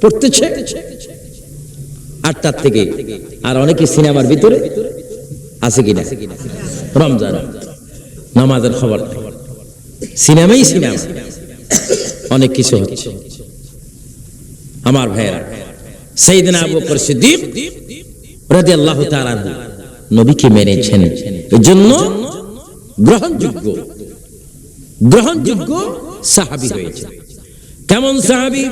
পড়তেছে। আটটার থেকে আর অনেকে সিনেমার ভিতরে আছে কিনা? রমজান, নামাজের খবর। সিনেমাই সিনেমা। অনেক কিছু হচ্ছে। আমার ভাইয়েরা সেইদিন আবু বকর সিদ্দিক রাদিয়াল্লাহু তাআলা নবীকে মেনেছেন। এজন্য গ্রহণযোগ্য গ্রহণযোগ্য সাহাবী হয়েছে কেমন সাহাবী?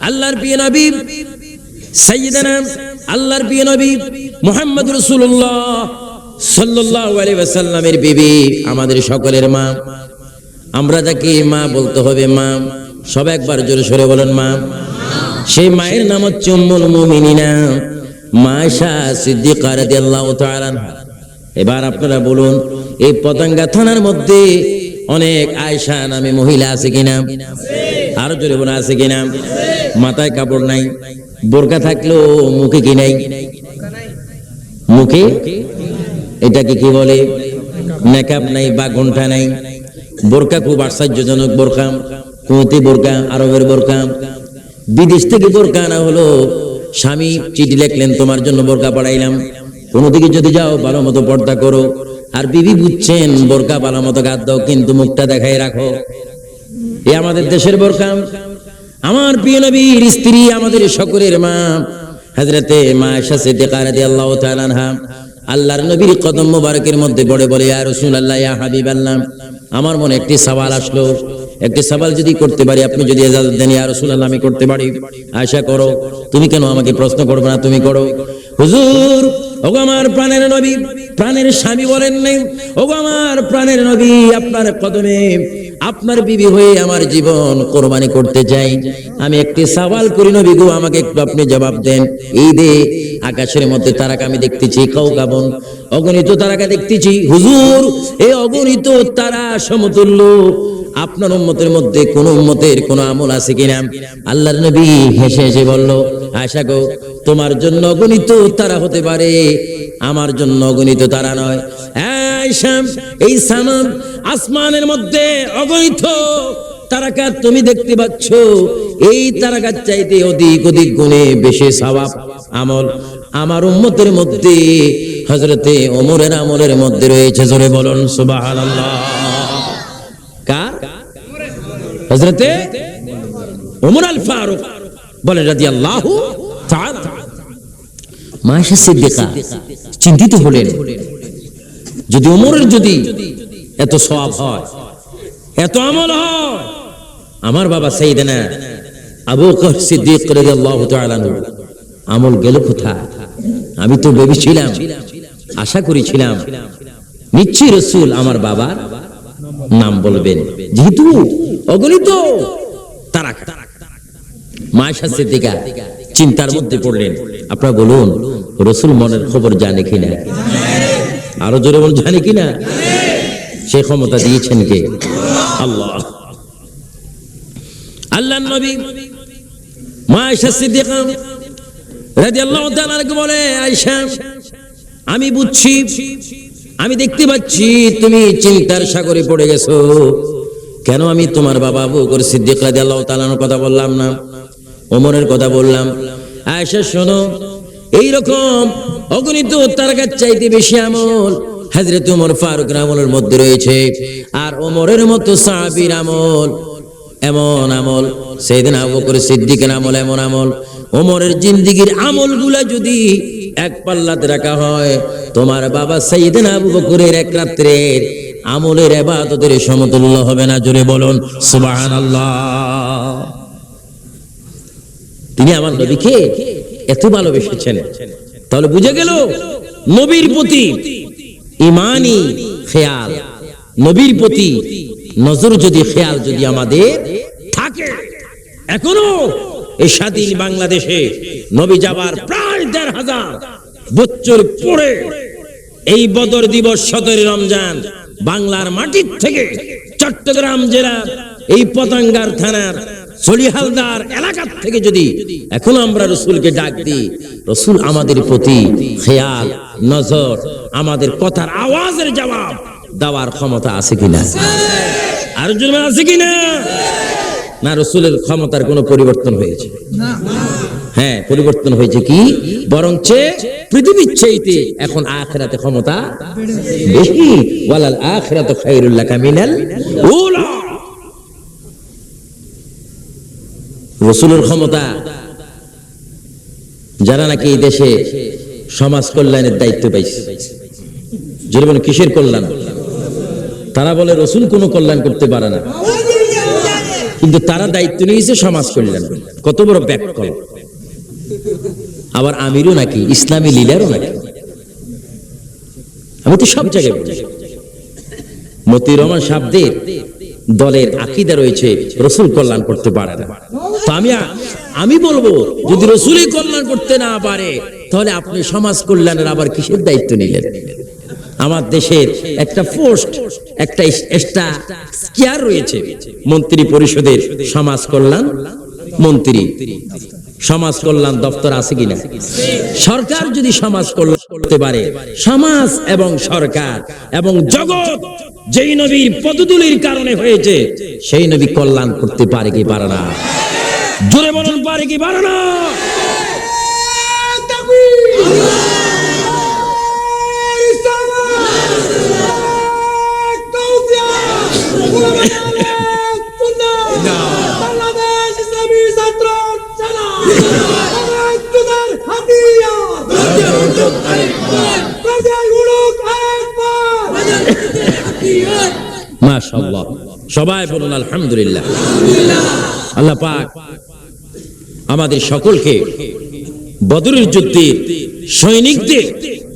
আল্লাহর প্রিয় নবী সাইয়্যিদানা আল্লাহর প্রিয় নবী মুহাম্মদ রাসূলুল্লাহ সাল্লাল্লাহু আলাইহি ওয়াসাল্লামের বিবি, আমাদের সকলের মা আমরা যাকে মা বলতে হবে মা সব একবার জোরে সরে বলেন মা সেই মায়ের নাম হচ্ছে উম্মুল মুমিনিনা মায়েশা সিদ্দিকা রাদিয়াল্লাহু তাআলা। এবার আপনারা বলুন, এই পতঙ্গা থানার মধ্যে অনেক আয়েশা নামে মহিলা আছে কিনা? আরও জোরে বলে, আছে কিনা? মাথায় কাপড় নাই, বোরকা থাকলেও মুখে কি নাই? মুখে? এটাকে কি বলে? মেকআপ নাই বা ঘণ্টা নাই। বোরকা খুব আশ্চর্যজনক বোরকা কুমতি বোরকা, আরবের বোরকা। বিদেশ থেকে বোরকা আনা হলো। স্বামী চিঠি লিখলেন, তোমার জন্য বোরকা পড়াইলাম কোনো দিকে যদি যাও, ভালো মতো পর্দা করো। আর বিবি বুঝছেন, বোরকা ভালো মতো গাদ দাও, কিন্তু মুখটা দেখাই রাখো। এ আমাদের দেশের বোরকা। আমার প্রিয় নবীর স্ত্রী, আমাদের সকলের মা, হযরতে মা আয়েশা সিদ্দিকা রাদিয়াল্লাহু তাআলা আনহা, আল্লাহর নবীর কদম মোবারকের মধ্যে পড়ে বলে, ইয়া রাসূলুল্লাহ, ইয়া হাবিবাল্লাহ। আমার মনে একটি সওয়াল আসলো। একটি সওয়াল যদি করতে পারি, আপনি যদি ইজাজত দেন, ইয়া রাসূলুল্লাহ, আমি করতে পারি। আশা করো, তুমি কেন আমাকে প্রশ্ন করবে না, তুমি করো। হুজুর আমার প্রাণের নবী, প্রাণের স্বামী বলেন আমার প্রাণের নবী, আপনার কদমে আপনার বিবি হয়ে আমার জীবন কোরবানি করতে চাই। আমি একটি সওয়াল করি, নবী গো, আমাকে একটু আপনি জবাব দেন। এই দে আকাশের মধ্যে তারাকে আমি দেখতেছি কৌকাবন অগণিত তারাকা দেখতেছি। হুজুর এই অগণিত তারা সমতুল্য। আপনার উম্মতের মধ্যে কোন উম্মতের কোন আমল আছে কিনা? আল্লাহর নবী হেসে হেসে বলল আশা গো, তোমার জন্য অগণিত তারা হতে পারে। আমার জন্য অগণিত তারা নয়। এই সামাম আসমানের মধ্যে অগণিত তারাকা তুমি দেখতে পাচ্ছ? এই তারাকার চাইতে অধিক অধিক গুণে বেশি সওয়াব আমল। আমার উম্মতের মধ্যে হজরতে ওমরের আমলের মধ্যে রয়েছে, জোরে বলুন, সুবহানাল্লাহ। কার? হযরতে ওমর আল ফারুক বলেন রাদিয়াল্লাহু তাআলা। মায়েশা সিদ্দিকা চিন্তিত হলেন। যদি ওমরের যদি এত সওয়াব হয়, এত আমল হয়, আমার বাবা সাইয়েদনা আবু সিদ্দিক রাদিয়াল্লাহু তাআলা আমল গেল কোথায়? আমি তো ভেবেছিলাম, আশা করেছিলাম, নিশ্চয়ই রসুল আমার বাবার নাম বলবেন। যেহেতু অগণিত মায়েশা সিদ্দিকা চিন্তার মধ্যে পড়লেন। আপনারা বলুন, রসুল মনের খবর জানে কিনা? আরও জোরে বলুন, জানে কিনা? সে ক্ষমতা দিয়েছেন কে? আল্লাহ। আল্লাহ নবী সিদ্দিকা বলে, আয়েশা, আমি বুঝছি, আমি দেখতে পাচ্ছি তুমি চিন্তার সাগরে পড়ে গেছো। কেন আমি তোমার বাবা বকর সিদ্দিক রাদিয়াল্লাহু তাআলার কথা বললাম না? ওমরের কথা বললাম। আয়েশা, শোনো এই রকম অগণিত তার কাছে চাইতে বেশি আমল হযরত ওমর ফারুক আমলের মধ্যে রয়েছে, আর ওমরের মতো সাহাবীর আমল এমন আমল, সেদিন আবু বকর সিদ্দিকের আমল এমন আমল। ওমরের জিন্দিগির আমলগুলা যদি এক পাল্লাতে রাখা হয়, তোমার বাবা সাইয়েদিন আবু বকরের এক রাত্রের আমলের ইবাদতের সমতুল্য হবে না, জোরে বলুন, সুবহানাল্লাহ। তিনি আমার নবীকে এত ভালোবেসেছেন। তাহলে বুঝে গেল নবীর প্রতি ইমানি খেয়াল। নবীর প্রতি নজর যদি খেয়াল যদি আমাদের থাকে। এখনও এই স্বাধীন বাংলাদেশে নবী যাবার প্রায় দেড় হাজার বছর পরে এই বদর দিবস সতেরো রমজান বাংলার মাটির থেকে চট্টগ্রাম জেলার এই পতাঙ্গার থানার সলিহালদার এলাকার থেকে যদি এখন আমরা রসুলকে ডাক দিই, রসুল আমাদের প্রতি খেয়াল, নজর, আমাদের কথার আওয়াজের জবাব দেওয়ার ক্ষমতা আছে কিনা? আর আছে কিনা? না, রসুলের ক্ষমতার কোনো পরিবর্তন হয়েছে। হ্যাঁ পরিবর্তন হয়েছে কি? বরং পৃথিবীর চাইতে এখন আখেরাতে ক্ষমতা বেশি। ওয়ালাল আখেরাত খাইরুল্লাহ কামিনাল রসুলের ক্ষমতা। যারা নাকি এই দেশে সমাজ কল্যাণের দায়িত্ব পাইছে। বলেন, কিসের কল্যাণ? তারা বলে, রসুল কোনো কল্যাণ করতে পারে না। কিন্তু তারা দায়িত্ব নিয়েছে সমাজ কল্যাণ। কত বড় ব্যাককল। আবার আমিরও নাকি, ইসলামী লিডারও নাকি। আমি তো সব জায়গায় বলি। মতিউর রহমান সাহেবদের দলের আকিদা রয়েছে, রসুল কল্যাণ করতে পারে না। আমি বলব, যদি রসুলই কল্যাণ করতে না পারে, তাহলে আপনি সমাজ কল্যাণের আবার কিসের দায়িত্ব নিলেন? আমার দেশের একটা পোস্ট, একটা এক্সট্রা স্কেয়ার রয়েছে, মন্ত্রী পরিষদের সমাজ কল্যাণ মন্ত্রী। সমাজ কল্যাণ দপ্তর আছে কিনা? সরকার যদি সমাজ কল্যাণ করতে পারে, সমাজ এবং সরকার এবং জগৎ যেই নবীর পদতুলির কারণে হয়েছে, সেই নবী কল্যাণ করতে পারে কি পারে না? জোরে বলুন পারে কি পারে না? মাশাআল্লাহ। সবাই বলুন, আলহামদুলিল্লাহ। আল্লাহ পাক আমাদের সকলকে বদরের যুদ্ধে সৈনিকদের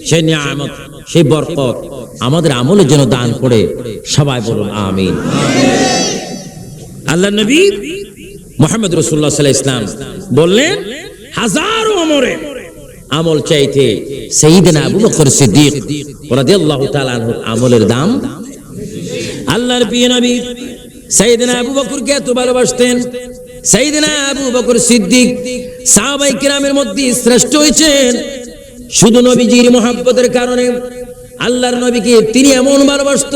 সেই নিয়ামত, সেই বরকত আমাদের আমলের জন্য দান করে সবাই বলুন, আমিন। আল্লাহ নবী মোহাম্মদ রসুল্লাহ সাল্লাহ ইসলাম বললেন, হাজারো আমরে আমল চাইতে সেইদিনা আবু বকর সিদ্দিক রাদিয়াল্লাহু তাআলা আনহুর আমলের দাম আল্লাহর প্রিয় নবী সাইয়েদনা আবু বকরকে এত ভালোবাসতেন। সাইয়েদনা আবু বকর সিদ্দিক সাহাবাই কিরামের মধ্যে শ্রেষ্ঠ হয়েছেন। শুধু নবীজির মহাব্বতের কারণে আল্লাহর নবীকে তিনি এমন ভালোবাসত,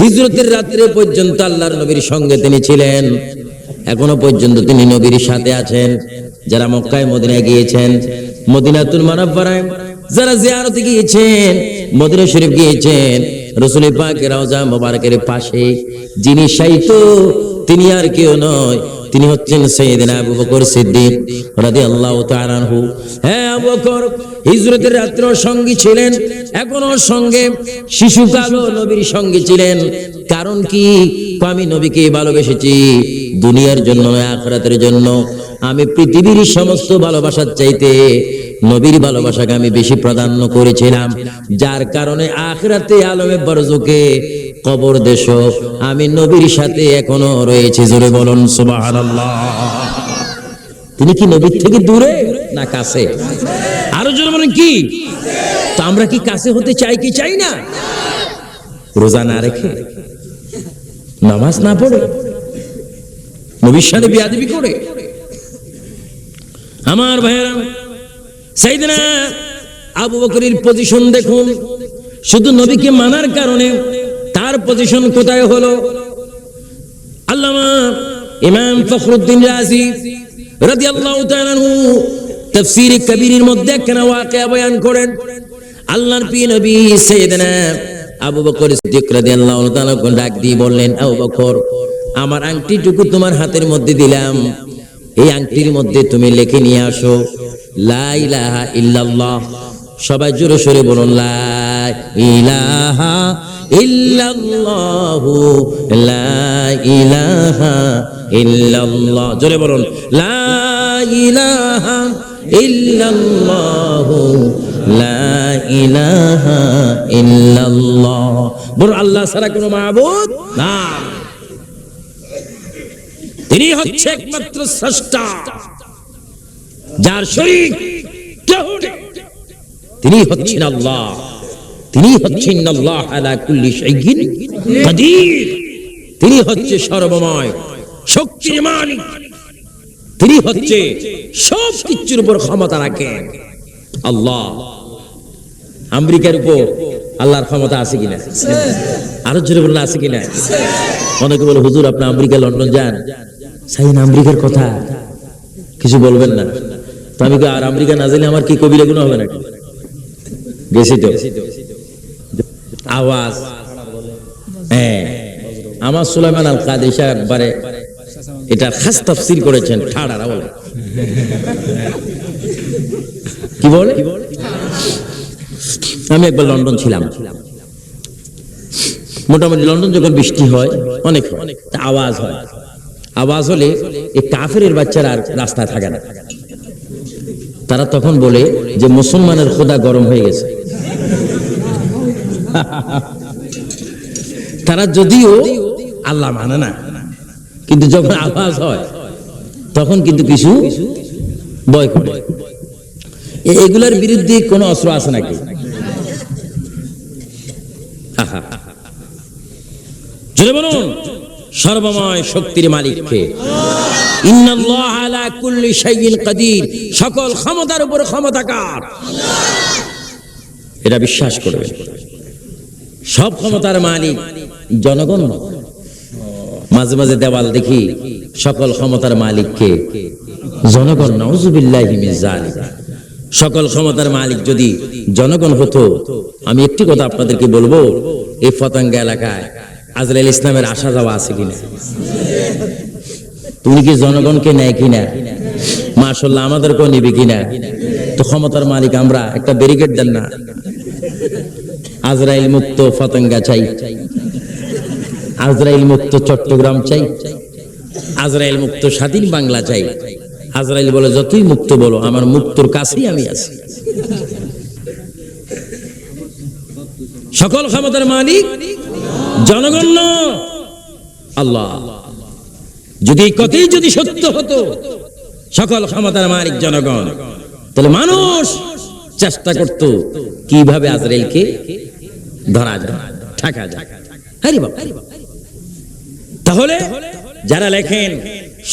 হিজরতের রাত্রে পর্যন্ত আল্লাহর নবীর সঙ্গে তিনি ছিলেন। এখনও পর্যন্ত তিনি নবীর সাথে আছেন, যারা মক্কায় মদিনায় গিয়েছেন, মদিনাতুল মানবপাড়ায় যারা জিয়ারতে গিয়েছেন, মদিনা শরীফ গিয়েছেন রসুল পাকের রাজা মোবারকের পাশে যিনি সাইত তিনি আর কেউ নয়। তিনি হচ্ছেন সৈয়দিনা আবু বকর সিদ্দিক রাদিয়াল্লাহু তাআলা আনহু। হ্যাঁ আবু বকর, হিজরতের রাত্র সঙ্গী ছিলেন, এখনও সঙ্গে। শিশুকালও নবীর সঙ্গে ছিলেন। কারণ কি? আমি নবীকে ভালোবেসেছি। দুনিয়ার জন্য নয়, আখিরাতের জন্য। আমি পৃথিবীর সমস্ত ভালোবাসার চাইতে নবীর ভালোবাসাকে আমি বেশি প্রাধান্য করেছিলাম। যার কারণে আখরাতে আলমে বরজুকে কবর দেশ আমি নবীর সাথে এখনও রয়েছে, জোরে বলুন তিনি কি নবীর থেকে দূরে না কাছে? আরও জোরে বলেন, কি? আমরা কি কাছে হতে চাই কি চাই না? রোজা না রেখে নামাজ না পড়ে? নবীর সাথে বিয়াদবি করে? আমার ভাইয়েরা, সাইদিনা আবু বকরের পজিশন দেখুন। শুধু নবীকে মানার কারণে তার পজিশন কোথায় হলো? আল্লামা ইমাম ফখরুদ্দিন রাজি রাদিয়াল্লাহু তাআলা তাফসীর কবিরের মধ্যে একখানা ওয়াকিয়া বয়ান করেন। আল্লাহর প্রিয় নবী সাইয়েদনা আবু বকর সিদ্দিক রাদিয়াল্লাহু তাআলা ডাক দিয়ে বললেন, আবু বকর আমার আংটিটুকু তোমার হাতের মধ্যে দিলাম। এই আংটির মধ্যে তুমি লিখে নিয়ে আসো, লা ইলাহা ইল্লাল্লাহ। সবাই জোরে সরে বলুন, লা ইলাহা ইল্লাল্লাহু, লা ইলাহা ইল্লাল্লাহ। জোরে বলুন, লা ইলাহা ইল্লাল্লাহু, লা ইলাহা ইল্লাল্লাহ। বলুন, আল্লাহ ছাড়া কোনো মাবুদ না। তিনি হচ্ছে একমাত্র স্রষ্টা যার শরীর কেউ তিনি হচ্ছেন আল্লাহ। তিনি হচ্ছেন আল্লাহ আলা কুল্লি শাইইন কাদির। তিনি হচ্ছে সর্বময় শক্তির মালিক তিনি হচ্ছে সব কিছুর উপর ক্ষমতা রাখেন আল্লাহ আমেরিকার উপর আল্লাহর ক্ষমতা আছে কিনা? আরও জোরে বললে আছে কিনা? অনেকে বলে হুজুর আপনি আমেরিকা লন্ডন যান? সাইন আমেরিকার কথা? কিছু বলবেন না। তো আমি আর আমেরিকা না জানি আমার কি কবিরা গুণ হবে নাকি? গেছি তো। আওয়াজ। হ্যাঁ। আমার সুলাইমান আল সাহেব একবারে এটা খাস তাফসির করেছেন ঠাড়ারা বলে। কি বলে? আমি একবার লন্ডন ছিলাম। মোটামুটি লন্ডন যখন বৃষ্টি হয়, অনেক আওয়াজ হয়। আওয়াজ হলে এই কাফের বাচ্চারা আর রাস্তায় থাকে না। তারা তখন বলে যে মুসলমানের খোদা গরম হয়ে গেছে। তারা যদিও আল্লাহ মানে না, কিন্তু যখন আওয়াজ হয়, তখন কিন্তু কিছু ভয় করে। এগুলার বিরুদ্ধে কোনো অস্ত্র আছে নাকি। জোরে বলুন। সর্বময় শক্তির মালিককে। সকল ক্ষমতার উপর ক্ষমতাকার। এটা বিশ্বাস করবে। সব ক্ষমতার মালিক জনগণ মাঝে মাঝে দেওয়াল দেখি সকল ক্ষমতার মালিককে জনগণ, নাউজুবিল্লাহি মিন সকল ক্ষমতার মালিক যদি জনগণ হতো, আমি একটি কথা আপনাদেরকে বলব, এই ফতাঙ্গা এলাকায় আজরাইল ইসলামের আসা যাওয়া আছে কিনা? তুমি কি জনগণকে নেয় কিনা? মাশাল্লাহ আমাদেরকেও নিবে কিনা? তো ক্ষমতার মালিক, আমরা একটা ব্যারিকেড দেন না। আজরাইল মুক্ত ফতঙ্গা চাই। আজরাইল মুক্ত চট্টগ্রাম চাই। আজরাইল মুক্ত স্বাধীন বাংলা চাই। আজরাইল বলে, যতই মুক্ত বলো, আমার মুক্তর কাছেই আমি আছি। সকল ক্ষমতার মালিক জনগণ আল্লাহ। যদি কথাই যদি সত্য হতো, সকল ক্ষমতার মালিক জনগণ, তাহলে মানুষ চেষ্টা করত কীভাবে আজরাইলকে ধরা যায়, ঠাকা যায়। হ্যাঁ তাহলে যারা লেখেন,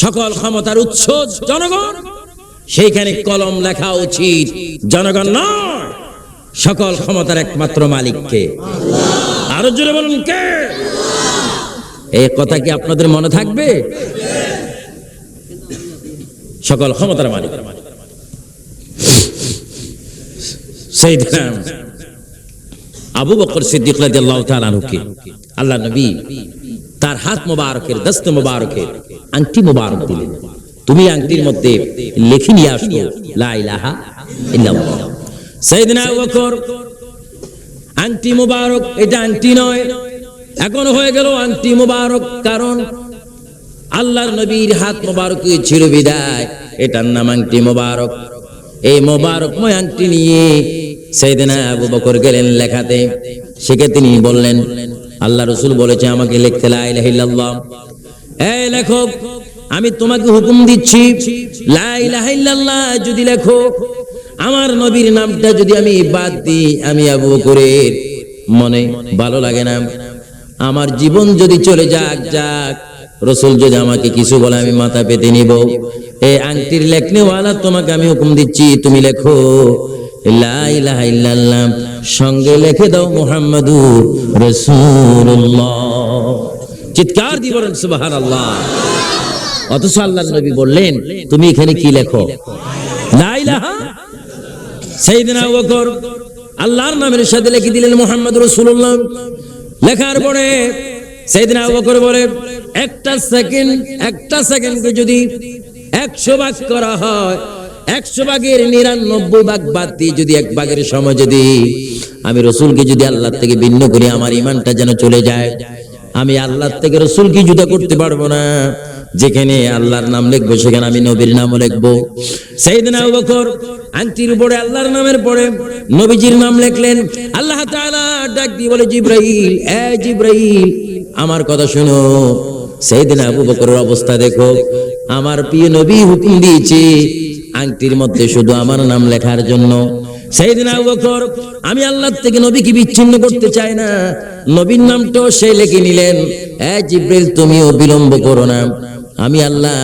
সকল ক্ষমতার উৎস জনগণ, সেইখানে কলম লেখা উচিত। জনগণ নয়, সকল ক্ষমতার একমাত্র মালিককে। আরও জোরে বলুন, কে? এই কথা কি আপনাদের মনে থাকবে? সকল ক্ষমতার মালিক। সেইদিনা আবু বকর সিদ্দিক আল্লাহ নবী তার হাত মোবারকের, দস্ত মোবারকের আংটি মোবারক দিলেন। তুমি আংটির মধ্যে লিখে নিয়ে আসো, লা ইলাহা আবু বকর আংটি মোবারক, এটা আন্টি নয়। এখন হয়ে গেল আন্টি মোবারক, কারণ আল্লাহর নবীর হাত মোবারক ছিল বিদায়। এটার নাম আংটি মোবারক। এই মোবারকময় আংটি নিয়ে সেইদিনা আবু বকর গেলেন লেখাতে। সেকে তিনি বললেন, আল্লাহ রসুল বলেছে, আমাকে লিখতে লা ইলাহা ইল্লাল্লাহ। এই লেখক, আমি তোমাকে হুকুম দিচ্ছি, লা ইলাহা ইল্লাল্লাহ যদি লেখো আমার নবীর নামটা যদি আমি বাদ দিই, আমি আবু বকরের মনে ভালো লাগে না। আমার জীবন যদি চলে যাক যাক, রসুল যদি আমাকে কিছু বলে, আমি মাথা পেতে নিব। এই আংটির লেখনেওয়ালা, তোমাকে আমি হুকুম দিচ্ছি, তুমি লেখো সঙ্গে লেখে দাও রাসূলুল্লাহ। চিৎকার দিয়ে বলেন, সুবহানাল্লাহ। অথচ আল্লাহর নবী বললেন, তুমি এখানে কি লেখো? আল্লাহর নামের সাথে লিখে দিলেন মুহাম্মদ রাসূলুল্লাহ। লেখার পরে সাইয়েদনা আবু বকর বলে, একটা সেকেন্ড, একটা সেকেন্ডকে যদি একশো ভাগ করা হয়, একশো ভাগের নিরানব্বই ভাগ বাদ দিয়ে যদি এক ভাগের সময় যদি আমি রসুলকে যদি আল্লাহ থেকে ভিন্ন করি, আমার ইমানটা যেন চলে যায়, আমি আল্লাহ থেকে রসুলকে জুদা করতে পারব না। যেখানে আল্লাহর নাম লিখব, সেখানে আমি নবীর নামও লিখব। সেইদিন আবু বকর আংটির উপরে আল্লাহর নামের পরে নবীজির নাম লিখলেন। আল্লাহ ডাক দিয়ে বলে, জিব্রাইল, এ জিব্রাইল, আমার কথা শোনো। সেইদিন আবু বকরের অবস্থা দেখো। আমার প্রিয় নবী হুকুম দিয়েছে আংটির মধ্যে শুধু আমার নাম লেখার জন্য। সেইদিন আবু বকর, আমি আল্লাহ থেকে নবীকে বিচ্ছিন্ন করতে চাই না। নবীর নামটাও সে লিখে নিলেন। এ জিব্রাইল, তুমিও বিলম্ব করো না। আমি আল্লাহ,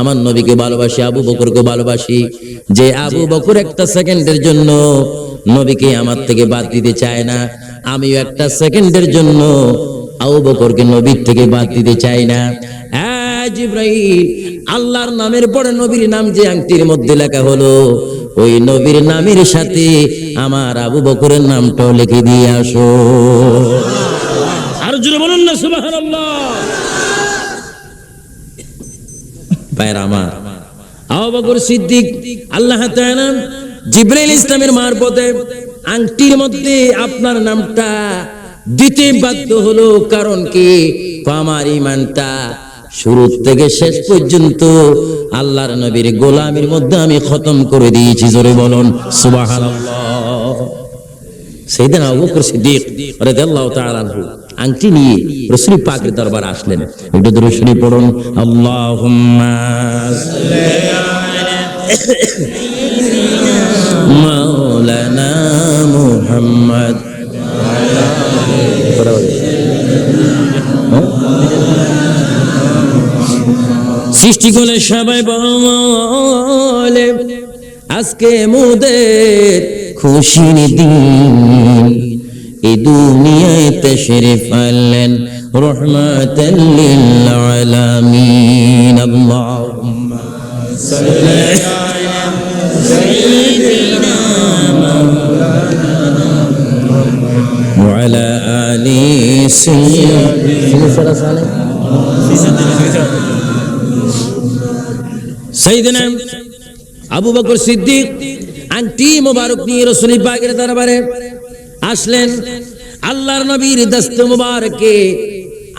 আমার নবীকে ভালোবাসি, আবু বকরকে ভালোবাসি। যে আবু বকর একটা সেকেন্ডের জন্য নবীকে আমার থেকে বাদ দিতে চায় না, আমিও একটা সেকেন্ডের জন্য আবু বকরকে নবীর থেকে বাদ দিতে চাই না। জিব্রাইল, আল্লাহর নামের পরে নবীর নাম যে আংটির মধ্যে লেখা হলো, ওই নবীর নামের সাথে আমার আবু বকরের নামটাও লিখে দিয়ে আসো। আর জোরে বলুন না পায়ের আমার। সিদ্দিক, আল্লাহ জিব্রাইল ইসলামের মারফতে আংটির মধ্যে আপনার নামটা দিতে বাধ্য হলো। কারণ কি? আমার ইমানটা শুরু থেকে শেষ পর্যন্ত আল্লাহর নবীর গোলামির মধ্যে আমি খতম করে দিয়েছি, জোরে বলুন। সুবহানাল্লাহ। সেইদিন আবু বকর সিদ্দিক আংটি নিয়ে রাসূল পাকের দরবার আসলেন। একটু শুনে পড়ুন। মুহাম্মদ। সৃষ্টি করে সবাই বলে, আজকে মোদের খুশির দিন। এই দুনিয়ায় তেশরে ফালেন রহমাতাল লিল আলামিন আল্লাহুম্মা সাল্লি আলা সাইয়্যিদিনা আলা আলি সাইয়্যিদিনা আবু বকর সিদ্দিক আংটি মোবারক নিয়ে রসুল পাকের দরবারে আসলেন। আল্লাহর নবীর দস্ত মুবারকে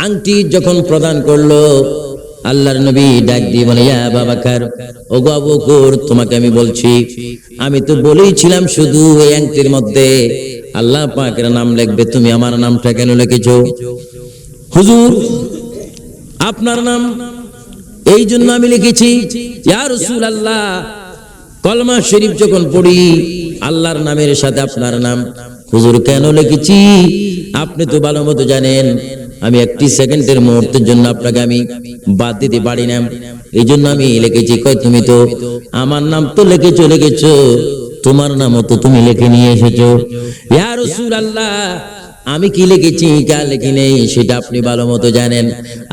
আংটি যখন প্রদান করল, আল্লাহর নবী ডাক দিয়ে বলে, ইয়া বাবাকার ও আবু তোমাকে আমি বলছি, আমি তো বলেইছিলাম শুধু এই আংটির মধ্যে। আল্লাহ পাকের নাম লিখবে, তুমি আমার নামটা কেন লিখেছো? হুজুর, আপনার নাম? এই জন্য আমি লিখেছি, ইয়া রাসূলুল্লাহ, কলমা শরীফ যখন পড়ি, আল্লাহর নামের সাথে আপনার নাম। হুজুর, কেন লিখেছি? আপনি তো ভালো মতো জানেন, আমি একটি সেকেন্ডের মুহূর্তের জন্য আপনাকে আমি বাদ দিতে পারি না। এই জন্য আমি লিখেছি কয় তুমি তো? আমার নাম তো লিখেছো লিখেছো। তোমার নামও তো তুমি লিখে নিয়ে এসেছ। ইয়া রাসূলুল্লাহ, আমি কি লিখেছি, কা লিখি নেই, সেটা আপনি ভালো মতো জানেন।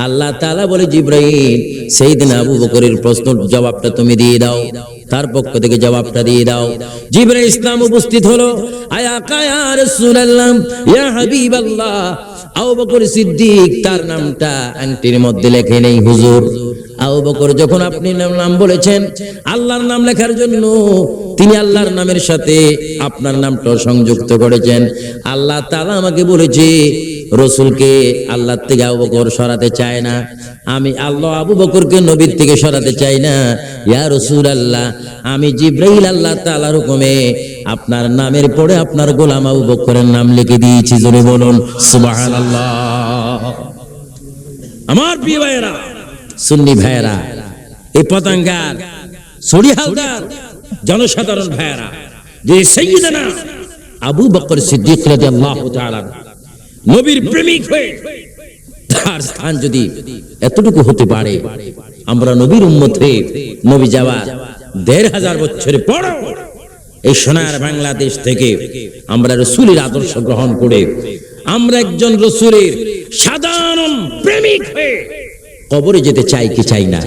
আল্লাহ তাআলা বলে, জিব্রাইল সেই দিন আবু বকরের প্রশ্ন জবাবটা তুমি দিয়ে দাও। তার পক্ষ থেকে জবাবটা দিয়ে দাও। জিবরে ইসলাম উপস্থিত হলো। আয়া কায়া রাসূলুল্লাহ, ইয়া হাবিবাল্লাহ। আবু বকর সিদ্দিক, তার নামটা আংটির মধ্যে লেখে নেই, হুজুর। আবু বকর যখন আপনি নাম বলেছেন, আল্লাহর নাম লেখার জন্য তিনি আল্লাহর নামের সাথে আপনার নামটা সংযুক্ত করেছেন। আল্লাহ তাআলা আমাকে বলেছে, রসুলকে আল্লাহ থেকে আবু বকর সরাতে চায় না। আমি আল্লাহ আবু বকরকে নবীর থেকে সরাতে চাই না। ইয়া রসুল আল্লাহ আমি জিব্রাইল আল্লাহ তাআলার হুকুমে আপনার নামের পরে আপনার গোলাম আবু বকরের নাম লিখে দিয়েছি। জোরে বলুন, সুবহানাল্লাহ। আমার প্রিয় ভাইয়েরা সুন্নি ভাইয়েরা, এই পতঙ্গার সরি হালদার জনসাধারণ ভাইয়েরা। যে সৈয়দনা আবু বকর সিদ্দিক রাদিয়াল্লাহু তাআলা, নবীর প্রেমিক হয়ে তার স্থান যদি এতটুকু হতে পারে, আমরা নবীর উম্মত হয়ে নবী যাওয়ার দেড় হাজার বছর পর এই সোনার বাংলাদেশ থেকে আমরা রসুলের আদর্শ গ্রহণ করে, আমরা একজন রসুলের সাধারণ প্রেমিক হয়ে কবরে যেতে চাই কি চাই না?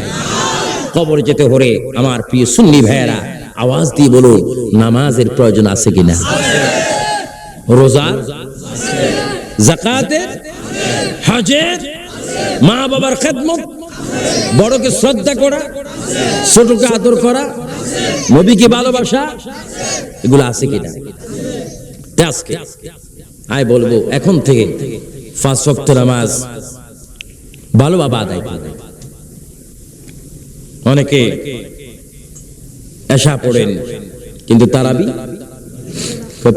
কবরে যেতে হলে আমার প্রিয় সুন্নি ভাইয়েরা, আওয়াজ দিয়ে বলুন, নামাজের প্রয়োজন আছে কিনা? রোজা জাকাতের হজের মা বাবার খেদমত, বড়কে শ্রদ্ধা করা, ছোটকে আদর করা, নবীকে ভালোবাসা, এগুলো আছে কিনা? আয় বলব, এখন থেকে পাঁচ ওয়াক্ত নামাজ ভালোভাবে আদায় অনেকে এসা পড়েন, কিন্তু তারাবি?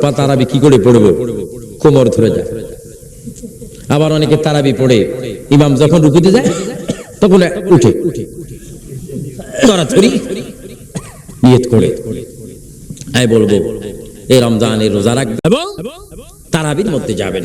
পা তারাবি কি করে পড়ব? কোমর ধরে যায়। আবার অনেকে তারাবি পড়ে, ইমাম যখন রুকুতে যায়, তখন উঠে। তরাতরি নিয়ত করে। আমি বলব, এই রমজানের রোজা রাখবে এবং তারাবির মধ্যে যাবেন।